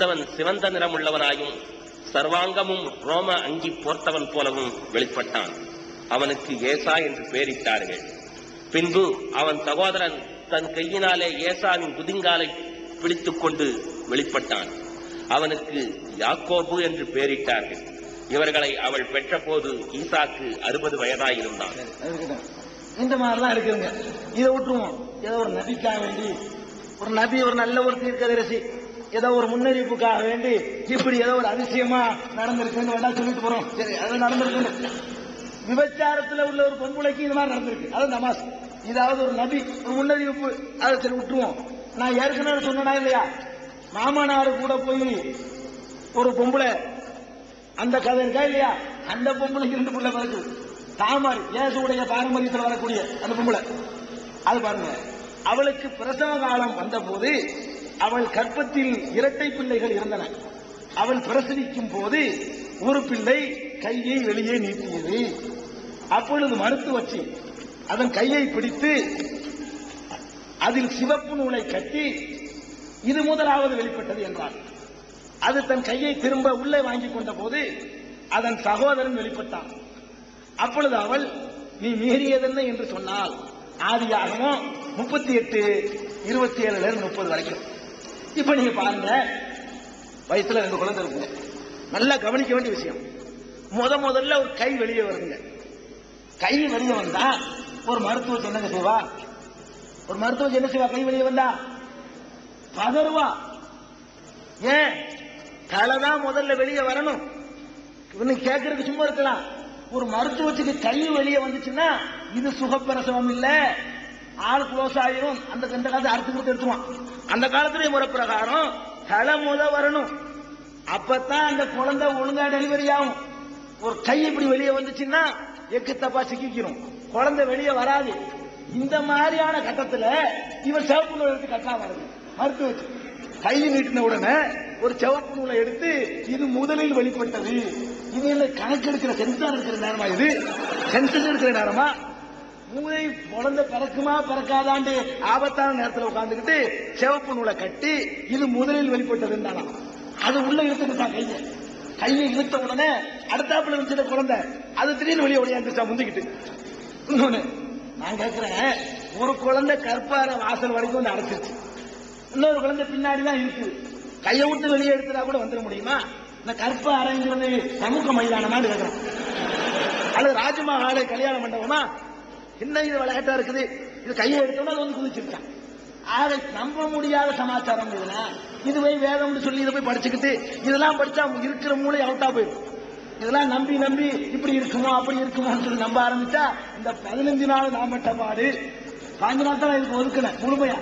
மூத்தவன் சிவந்த நிறமுள்ளவனாயும் சர்வாங்கமும் ரோம அங்கி போர்த்தவன் போலவும் வெளிப்பட்டான். அவனுக்கு ஏசா என்று பெயரிட்டார்கள். பின்பு அவன் சகோதரன் தன் கையினாலே ஏசாவின் குதிங்காலை பிடித்துக் கொண்டு வெளிப்பட்டான். அவனுக்கு யாக்கோபு என்று பெயரிட்டார்கள். இவர்களை அவள் பெற்ற போது ஈசாக்கு அறுபது வயதாயிருந்தான். இந்த மாதிரிலாம் இருக்குங்க இதை விட்டுருவோம். ஏதோ ஒரு நபிக்காக வேண்டி ஒரு நபி ஒரு நல்ல ஒரு தீர்க்கதரிசி. ஏதோ ஒரு முன்னறிவிப்புக்காக வேண்டி இப்படி ஏதோ ஒரு அதிசயமா நடந்திருக்குன்னு வேணா சொல்லிட்டு போறோம். சரி அது நடந்திருக்கு விபச்சாரத்துல உள்ள ஒரு பொம்பளைக்கு இது மாதிரி நடந்திருக்கு. அது நமாஸ். இதாவது ஒரு நபி ஒரு முன்னறிவிப்பு அதை சரி விட்டுருவோம். நான் ஏற்கனவே சொன்னா இல்லையா? மாமனாரு கூட போய் ஒரு பொம்பளை அந்த கதை இருக்கா இல்லையா? அந்த பொம்பளைக்கு ரெண்டு பிள்ளை பிறகு. தாமர் இயேசுடைய பாரம்பரியத்தில் வரக்கூடிய அந்த பொம்பளை. அது பாருங்க அவளுக்கு பிரசவ காலம் வந்தபோது அவள் கற்பத்தில் இரட்டை பிள்ளைகள் இருந்தன. அவள் பிரசவிக்கும் போது ஒரு பிள்ளை கையை வெளியே நீட்டியது. அப்பொழுது மருத்துவச்சி அதன் கையை பிடித்து அதில் சிவப்பு நூலை கட்டி இது முதலாவது வெளிப்பட்டது என்றார் அது தன் கையை திரும்ப உள்ளே வாங்கி கொண்ட போது அதன் சகோதரன் வெளிப்பட்டான். அப்பொழுது அவள் நீ மீறியதென்ன? என்று சொன்னால் ஆதியாகவும் முப்பத்தி எட்டு இருபத்தி ஏழுல இருந்து முப்பது வரைக்கும். இப்ப நீங்க பாருங்க. வயசுல ரெண்டு குழந்தை இருக்குங்க நல்லா கவனிக்க வேண்டிய விஷயம். முத முதல்ல ஒரு கை வெளியே வருதுங்க கை வெளியே வந்தா ஒரு மருத்துவ என்னங்க செய்வா? ஒரு மருத்துவ என்ன செய்வா? கை வெளியே வந்தா? பதறுவா. ஏன்? தலைதான் முதல்ல வெளியே வரணும். இன்னும் கேட்கறதுக்கு சும்மா இருக்கலாம். ஒரு மருத்துவத்துக்கு கை வெளியே வந்துச்சுன்னா இது சுகப்பிரசவம் இல்லை. ஆள் க்ளோஸ் ஆயிரும். அந்த இந்த காலத்தை அறுத்து கொடுத்து எடுத்துவான் அந்த காலத்துலயே முறை பிரகாரம் தலை முத வரணும். அப்பத்தான் அந்த குழந்தை ஒழுங்கா டெலிவரி ஆகும். ஒரு கை இப்படி வெளியே வந்துச்சுன்னா எக்கு தப்பா சிக்கிக்கிறோம். குழந்தை வெளியே வராது. இந்த மாதிரியான கட்டத்துல இவன் சிவப்பு நூல் எடுத்து கட்டா வருது. மருத்துவச்சு. கை நீட்டின உடனே ஒரு சிவப்பு நூலை எடுத்து இது முதலில் வெளிப்பட்டது. இது கணக்கு கணக்கெடுக்கிற சென்சார் இருக்கிற நேரமா இது? சென்சஸ் இருக்கிற நேரமா? மூளை குழந்தை பிறக்குமா பிறக்காதாண்டு ஆபத்தான நேரத்தில் உட்கார்ந்துக்கிட்டு சிவப்பு நூலை கட்டி இது முதலில் வெளிப்பட்டதுன்னு அது உள்ள இழுத்துக்கிட்டான் கையை. கையை இழுத்த உடனே அடுத்தாப்புல இருந்துச்சு குழந்தை. அது திடீர்னு வெளியே ஓடியாந்துச்சா முந்திக்கிட்டு. இன்னொன்னு நான் கேட்கிறேன் ஒரு குழந்தை கற்பார வாசல் வரைக்கும் வந்து அடைச்சிருச்சு. இன்னொரு குழந்தை பின்னாடி தான் இருக்குது கையை விட்டு வெளியே எடுத்துட்டா கூட வந்துட முடியுமா? இந்த கற்ப அறைங்கிறது சமூக மைதானமான்னு கேட்கிறேன் அல்லது ராஜமஹாலை கல்யாண மண்டபமா? என்ன இது விளையாட்டா இருக்குது? இது கையை எடுத்தோம்னா அது வந்து குதிச்சிருக்கான் ஆக நம்ப முடியாத சமாச்சாரம் இதெல்லாம் இது போய் வேதம்னு சொல்லி இதை போய் படிச்சுக்கிட்டு இதெல்லாம் படிச்சா இருக்கிற மூளை அவுட்டா போயிடும். இதெல்லாம் நம்பி நம்பி இப்படி இருக்குமோ அப்படி இருக்குமோன்னு சொல்லி நம்ப ஆரம்பிச்சா இந்த பதினஞ்சு நாள் நான் பட்ட பாடு பாஞ்சு நாள் தான் இதுக்கு ஒதுக்கினேன் முழுமையா.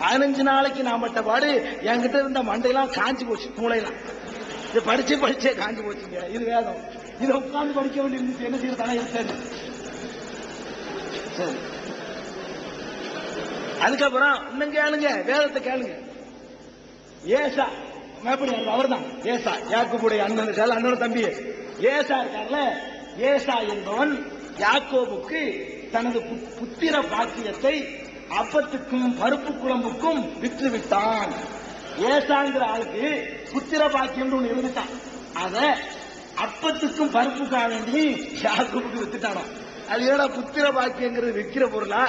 பதினஞ்சு நாளைக்கு நான் பட்ட பாடு என்கிட்ட இருந்த மண்டையெல்லாம் காஞ்சி போச்சு மூளையெல்லாம். இது படிச்சு படிச்சே காஞ்சு போச்சுங்க. இது வேதம். இதை உட்காந்து படிக்க வேண்டியிருந்துச்சு என்ன செய்யறதான இருக்காது அதுக்கப்புறம் இன்னும் கேளுங்க வேதத்தை கேளுங்க. ஏசா எப்படி அவர் தான் ஏசா யாக்கோபுடைய அண்ணன் இருக்காரு அண்ணன் தம்பி. ஏசா இருக்கார்ல? ஏசா என்பவன் யாக்கோபுக்கு தனது புத்திர பாக்கியத்தை அப்பத்துக்கும் பருப்பு குழம்புக்கும் விற்று விட்டான் ஏசாங்கிற ஆளுக்கு புத்திர பாக்கியம் ஒண்ணு இருந்துட்டான் அத அப்பத்துக்கும் பருப்புக்கா வேண்டி யாக்கோபுக்கு வித்துட்டானோ அது ஏடா புத்திர பாக்கியங்கிறது விற்கிற பொருளா?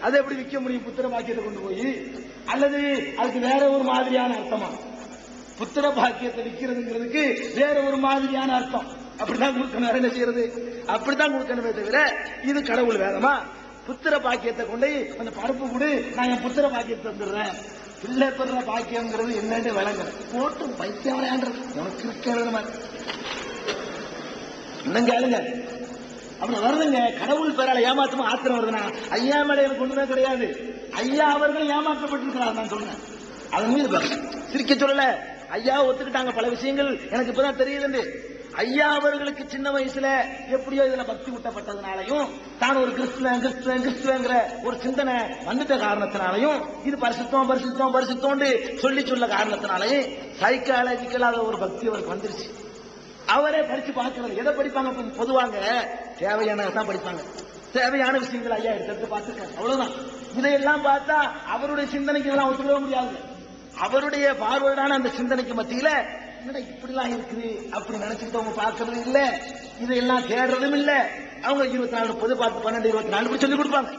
அதை எப்படி விற்க முடியும் புத்திர பாக்கியத்தை கொண்டு போய்? அல்லது அதுக்கு வேற ஒரு மாதிரியான அர்த்தமா? புத்திர பாக்கியத்தை விற்கிறதுங்கிறதுக்கு வேற ஒரு மாதிரியான அர்த்தம். அப்படிதான் கொடுக்கணும். என்ன செய்யறது? அப்படித்தான் கொடுக்கணுமே தவிர இது கடவுள் வேதமா? புத்திர பாக்கியத்தை கொண்டு போய் அந்த பருப்பு கொடு நான் என் புத்திர பாக்கியத்தை தந்துடுறேன். பிள்ளை பெற பாக்கியம்ங்கிறது என்னன்னு விளங்குறேன் போட்டு பைத்தியம் விளையாண்டுறது உனக்கு இருக்கிறது மாதிரி இன்னும் கேளுங்க. அப்படி வருதுங்க. கடவுள் பேரால ஏமாத்தமா ஆத்திரம் வருதுன்னா ஐயா மேல எனக்கு ஒண்ணுமே கிடையாது. ஐயா அவர்கள் ஏமாற்றப்பட்டிருக்கிறார் நான் சொன்னேன். அதன் மீது சிரிக்க சொல்லல. ஐயா ஒத்துக்கிட்டாங்க பல விஷயங்கள். எனக்கு இப்பதான் தெரியுதுண்டு. ஐயா அவர்களுக்கு சின்ன வயசுல எப்படியோ இதுல பக்தி ஊட்டப்பட்டதுனாலையும் தான் ஒரு கிறிஸ்துவன் கிறிஸ்துவன் கிறிஸ்துவங்கிற ஒரு சிந்தனை வந்துட்ட காரணத்தினாலையும் இது பரிசுத்தம் பரிசுத்தம் பரிசுத்தோண்டு சொல்லி சொல்ல காரணத்தினாலையும் சைக்காலஜிக்கலாக ஒரு பக்தி அவருக்கு வந்துருச்சு. அவரே படிச்சு பார்க்கிறது எதை படிப்பாங்க பொதுவாங்க? பொதுவாங்க தேவையானதான் படிப்பாங்க. தேவையான விஷயங்கள் ஐயா எடுத்து பார்த்துக்க அவ்வளவுதான். இதையெல்லாம் பார்த்தா அவருடைய சிந்தனைக்கு இதெல்லாம் ஒத்துக்கவே முடியாது. அவருடைய பார்வையான அந்த சிந்தனைக்கு மத்தியில என்னடா இப்படிலாம் இருக்குது அப்படி நினைச்சுக்கிட்டு அவங்க பார்க்கறது இல்ல இதையெல்லாம் தேடுறதும் இல்ல. அவங்க இருபத்தி நாலு முப்பது பத்து பன்னெண்டு இருபத்தி நாலு சொல்லி கொடுப்பாங்க.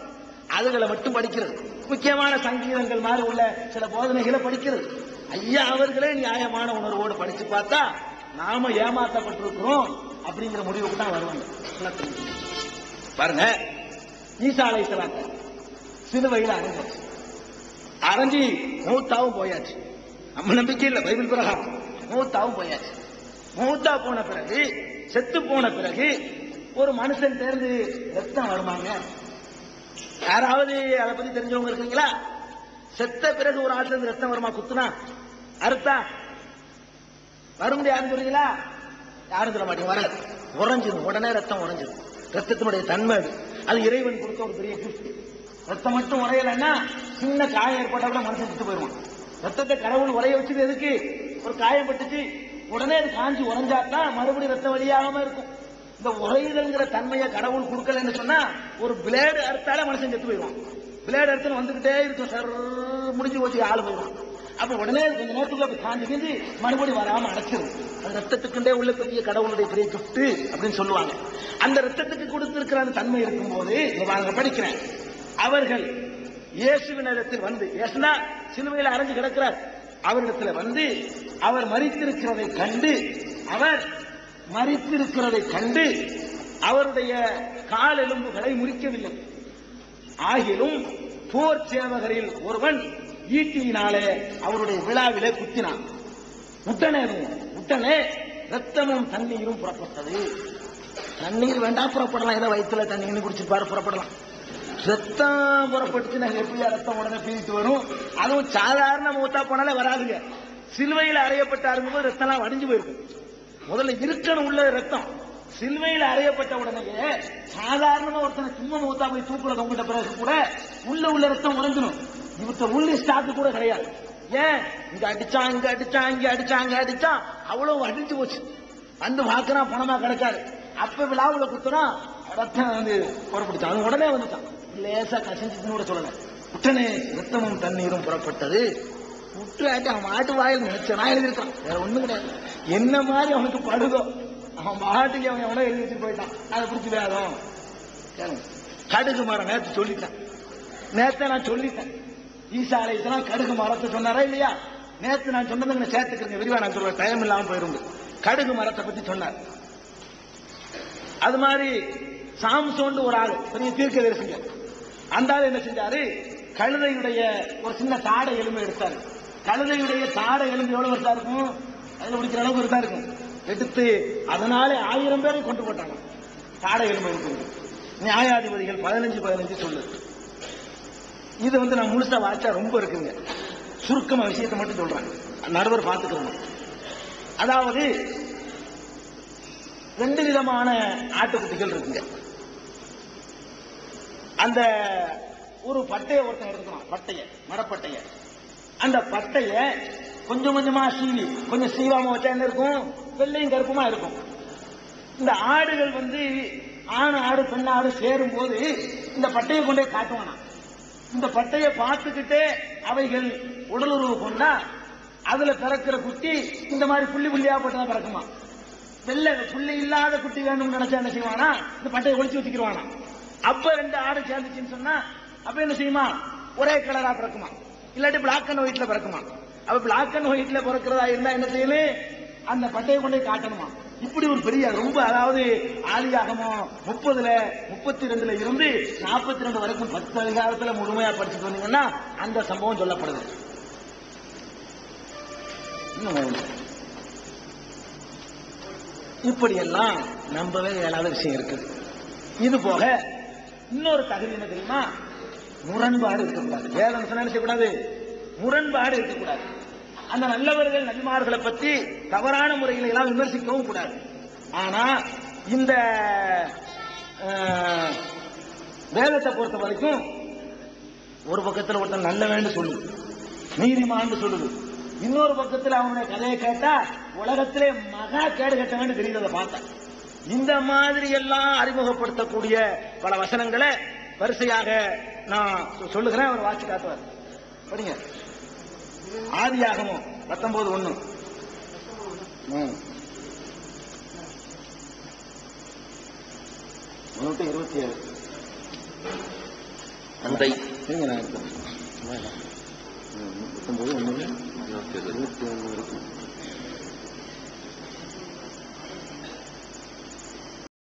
அதுகளை மட்டும் படிக்கிறது. முக்கியமான சங்கீதங்கள் மாதிரி உள்ள சில போதனைகளை படிக்கிறது. ஐயா அவர்களே நியாயமான உணர்வோடு படிச்சு பார்த்தா நாம ஏமாற்றப்பட்டிருக்கிறோம் அப்படிங்கிற முடிவுக்கு தான் வருவாங்க. பாருங்க. ஈசா அலை சிலுவையில் அரைஞ்சாச்சு. அரைஞ்சி மூத்தாவும் போயாச்சு. நம்ம நம்பிக்கை இல்லை பைபிள் பிரகாரம் மூத்தாவும் போயாச்சு. மூத்தா போன பிறகு செத்து போன பிறகு ஒரு மனுஷன் தேர்ந்து ரத்தம் வருமாங்க. யாராவது அதை பத்தி தெரிஞ்சவங்க இருக்கீங்களா? செத்த பிறகு ஒரு ஆட்டுல இருந்து ரத்தம் வருமா? குத்துனா? அறுத்தா? வரும் யாரும் சொல்றீங்களா? யாரும் சொல்ல மாட்டேங்க வராது. உறைஞ்சிடும் உடனே ரத்தம் உறைஞ்சிடும் ரத்தத்தினுடைய தன்மை அது. அது இறைவன் கொடுத்த ஒரு பெரிய கிஃப்ட் ரத்தம் மட்டும் உரையலைன்னா சின்ன காயம் ஏற்பட்டா கூட மனுஷன் விட்டு போயிடுவான். ரத்தத்தை கடவுள் உரைய வச்சது எதுக்கு? ஒரு காயம் பட்டுச்சு. உடனே அது காஞ்சி உறைஞ்சாதான் மறுபடியும் ரத்தம் வழியாகாம இருக்கும். இந்த உரையுதல்ங்கிற தன்மையை கடவுள் கொடுக்கலன்னு சொன்னா ஒரு பிளேடு அறுத்தாலே மனுஷன் செத்து போயிடுவான். பிளேடு அறுத்துன்னு வந்துகிட்டே இருக்கும். சார் முடிஞ்சு போச்சு ஆள் போயிடுவான். அப்ப உடனே கொஞ்ச நேரத்துக்குள்ள அப்படி காஞ்சி கிஞ்சி மறுபடியும் வராம அடைச்சிரும். அது ரத்தத்துக்குண்டே உள்ள பெரிய கடவுளுடைய பெரிய கிஃப்ட் அப்படின்னு சொல்லுவாங்க. அந்த ரத்தத்துக்கு கொடுத்திருக்கிற அந்த தன்மை இருக்கும் போது பாருங்க படிக்கிறேன். அவர்கள் இயேசுவினிடத்தில் வந்து இயேசுனா சிலுவையில் அரைஞ்சு கிடக்கிறார். அவரிடத்தில் வந்து அவர் மறித்திருக்கிறதை கண்டு அவர் மறித்திருக்கிறதை கண்டு அவருடைய கால் எலும்புகளை முறிக்கவில்லை. ஆகிலும் போர் சேவகரில் ஒருவன் ஈட்டியினாலே அவருடைய விழாவிலே குத்தினான். உடனே உடனே ரத்தமும் தண்ணீரும் புறப்பட்டது. தண்ணீர் வேண்டாம் புறப்படலாம். ஏதோ வயிற்றுல தண்ணீர் குடிச்சிருப்பாரு புறப்படலாம். ரத்தம் புறப்பட்டுச்சுன்னா எப்படியா ரத்தம் உடனே பீரிட்டு வரும். அதுவும் சாதாரண மூத்தா போனாலே வராதுங்க. சிலுவையில் அறையப்பட்டாருங்க போது ரத்தம்லாம் வடிஞ்சு போயிருக்கும் முதல்ல இருக்கணும் உள்ள ரத்தம் சிலுவையில் அறையப்பட்ட உடனே சாதாரணமா ஒருத்தனை சும்மா மூத்தா போய் தூக்குல தொங்கிட்ட பிறகு கூட உள்ள உள்ள ரத்தம் உறைஞ்சிடும் இவத்த உள்ள ஸ்டாக்கு கூட கிடையாது. ஏன்? இங்க அடிச்சான் இங்க அடிச்சா இங்க அடிச்சா இங்க அடிச்சா அவ்வளவு அடிச்சு போச்சு. வந்து பாக்குறான் பணமா கிடைக்காது. அப்ப விழாவுல குத்துனா ரத்தம் வந்து புறப்படுச்சான் அது உடனே வந்துட்டான். லேசா கசிஞ்சுன்னு கூட சொல்லல. உடனே ரத்தமும் தண்ணீரும் புறப்பட்டது. விட்டுறாட்டி அவன் மாட்டு வாயில் நினைச்சனா எழுதியிருக்கான். வேற ஒண்ணும் கிடையாது. என்ன மாதிரி அவனுக்கு படுதோ? அவன் பாட்டுக்கு அவன் எவனோ எழுதி வச்சு போயிட்டான். அதை பிடிச்சி வேதம் கடுகு மரம் நேத்து சொல்லிட்டேன். நேத்த நான் சொல்லிட்டேன். ஈசா அலைத்தலாம் கடுகு மரத்தை சொன்னாரா இல்லையா? நேத்து நான் சொன்னதை சேர்த்துக்கிறேங்க விரிவா நான் சொல்றேன். டைம் இல்லாம போயிருந்து கடுகு மரத்தை பத்தி சொன்னார். அது மாதிரி சாம்சோண்டு ஒரு ஆள். பெரிய தீர்க்க தரிசிங்க அந்த ஆள் என்ன செஞ்சாரு? கழுதையுடைய ஒரு சின்ன தாடை எலும்பு எடுத்தாரு. கழுதையுடைய தாடை எலும்பு எவ்வளவு வருஷம் இருக்கும்? அதுல பிடிக்கிற அளவுக்கு வருஷம் இருக்கும். எடுத்து அதனாலே ஆயிரம் பேரை கொண்டு போட்டாங்க. தாடை எலும்பு நியாயாதிபதிகள் பதினஞ்சு பதினஞ்சு சொல்லு. இது வந்து நான் முழுசா வாச்சா ரொம்ப இருக்குங்க. சுருக்கமா விஷயத்தை மட்டும் சொல்றேன். நடுவர் பார்த்துக்கணும் அதாவது ரெண்டு விதமான ஆட்டுக்குட்டிகள் இருக்குங்க. அந்த ஒரு பட்டைய ஒருத்தன் எடுத்துக்கலாம் பட்டைய மரப்பட்டைய. அந்த பட்டைய கொஞ்சம் கொஞ்சமா சீவி கொஞ்சம் சீவாம வச்சா என்ன இருக்கும்? வெள்ளையும் கருப்புமா இருக்கும். இந்த ஆடுகள் வந்து ஆண் ஆடு பெண் ஆடு சேரும் போது இந்த பட்டையை கொண்டே காட்டுவானா இந்த பட்டையை பார்த்துக்கிட்டே அவைகள் உடலுறவு கொண்டா அதுல பிறக்கிற குட்டி இந்த மாதிரி புள்ளி புள்ளியா போட்டுதான் பிறக்குமா. வெள்ளை புள்ளி இல்லாத குட்டி வேணும்னு நினைச்சா என்ன செய்வானா? இந்த பட்டையை ஒழிச்சு வச்சுக்கிடுவானா அப்ப ரெண்டு ஆடு சேர்ந்துச்சுன்னு சொன்னா அப்ப என்ன செய்யுமா? ஒரே கலரா பிறக்குமா. இல்லாட்டி பிளாக் அண்ட் ஒயிட்ல பிறக்குமா? அப்ப பிளாக் அண்ட் ஒயிட்ல பிறக்கிறதா இருந்தா என்ன செய்யணும்? அந்த பட்டையை கொண்டே காட்டணுமா? இப்படி ஒரு பெரிய ரொம்ப அதாவது ஆலியாகமோ முப்பதுல முப்பத்தி ரெண்டுல இருந்து நாற்பத்தி ரெண்டு வரைக்கும் பத்து அதிகாரத்துல முழுமையா படிச்சுட்டு வந்தீங்கன்னா அந்த சம்பவம் சொல்லப்படுது. இன்னும் இப்படியெல்லாம் நம்பவே இயலாத விஷயம் இருக்கு. இது போக இன்னொரு தகுதி என்ன தெரியுமா? முரண்பாடு இருக்கக்கூடாது. வேதம் சொன்னா செய்யக்கூடாது? முரண்பாடு இருக்கக்கூடாது. அந்த நல்லவர்கள் நபிமார்களை பத்தி தவறான முறையில் எல்லாம் விமர்சிக்கவும் கூடாது. ஆனா இந்த வேதத்தை பொறுத்த வரைக்கும் ஒரு பக்கத்தில் ஒருத்தன் நல்லவன்னு சொல்லுது நீதிமான்னு சொல்லுது. இன்னொரு பக்கத்தில் அவனுடைய கதையை கேட்டா உலகத்திலே மகா கேடு கட்டவன் தெரியுது பார்த்தேன் இந்த மாதிரி எல்லாம் அறிமுகப்படுத்தக்கூடிய பல வசனங்களை வரிசையாக நான் சொல்லுகிறேன் அவர் வாட்சி காட்டுவார் படிங்க. ஆதியாகமம் பத்தொன்பது ஒண்ணு. முன்னூத்தி இருபத்தி ஏழு அந்த பத்தொன்பது ஒண்ணு. இருபத்தி ஒண்ணு இருக்கு